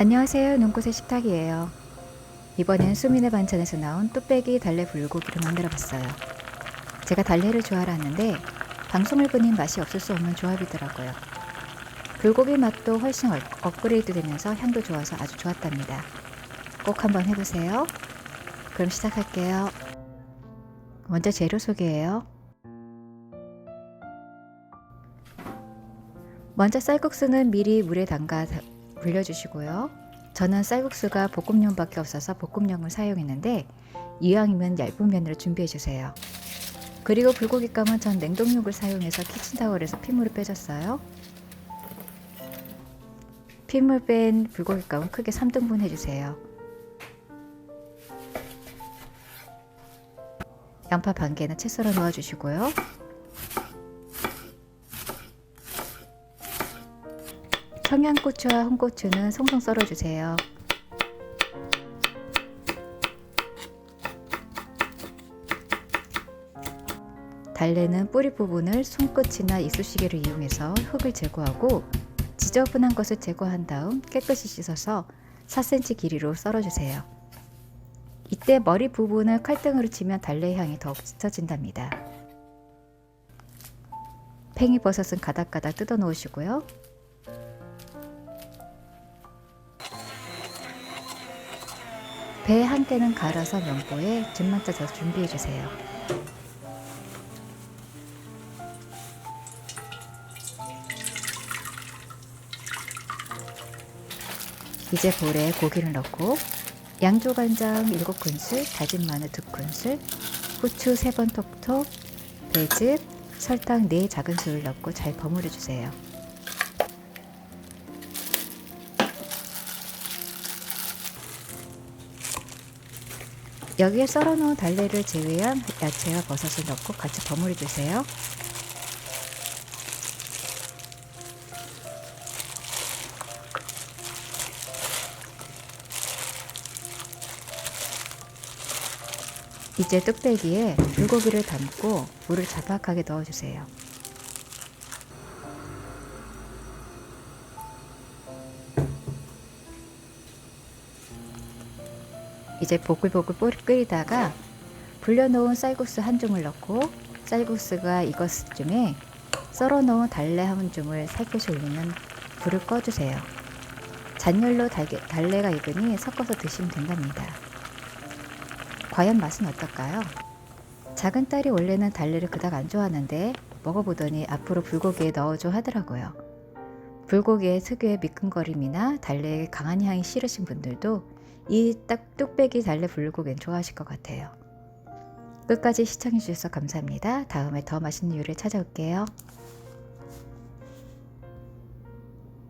안녕하세요. 눈꽃의 식탁이에요. 이번엔 수민의 반찬에서 나온 뚝배기 달래 불고기를 만들어 봤어요. 제가 달래를 좋아하는데 방송을 보니 맛이 없을 수 없는 조합이더라고요. 불고기 맛도 훨씬 업- 업그레이드 되면서 향도 좋아서 아주 좋았답니다. 꼭 한번 해보세요. 그럼 시작할게요. 먼저 재료 소개해요. 먼저 쌀국수는 미리 물에 담가 다- 불려주시고요. 저는 쌀국수가 볶음용밖에 없어서 볶음용을 사용했는데 이왕이면 얇은 면으로 준비해 주세요. 그리고 불고기감은 전 냉동육을 사용해서 키친타월에서 핏물을 빼줬어요. 핏물 뺀 불고기감은 크게 3등분 해주세요. 양파 반 개는 채 썰어 넣어주시고요. 청양고추와 홍고추는 송송 썰어주세요. 달래는 뿌리 부분을 손끝이나 이쑤시개를 이용해서 흙을 제거하고 지저분한 것을 제거한 다음 깨끗이 씻어서 4cm 길이로 썰어주세요. 이때 머리 부분을 칼등으로 치면 달래 향이 더욱 짙어진답니다. 팽이버섯은 가닥가닥 뜯어 놓으시고요. 배 한 개는 갈아서 면보에 즙만 짜서 준비해 주세요. 이제 볼에 고기를 넣고 양조간장 7큰술, 다진 마늘 2큰술, 후추 3번 톡톡, 배즙, 설탕 4 작은술을 넣고 잘 버무려 주세요. 여기에 썰어놓은 달래를 제외한 야채와 버섯을 넣고 같이 버무려 주세요. 이제 뚝배기에 불고기를 담고 물을 자박하게 넣어주세요. 이제 보글보글 뽀- 끓이다가 불려놓은 쌀국수 한 줌을 넣고 쌀국수가 익었을 쯤에 썰어놓은 달래 한 줌을 살포시 올리면 불을 꺼주세요. 잔열로 달게, 달래가 익으니 섞어서 드시면 된답니다. 과연 맛은 어떨까요? 작은 딸이 원래는 달래를 그닥 안 좋아하는데 먹어보더니 앞으로 불고기에 넣어줘 하더라고요. 불고기의 특유의 미끈거림이나 달래의 강한 향이 싫으신 분들도 이 딱 뚝배기 달래 불고기는 좋아하실 것 같아요. 끝까지 시청해주셔서 감사합니다. 다음에 더 맛있는 요리를 찾아올게요.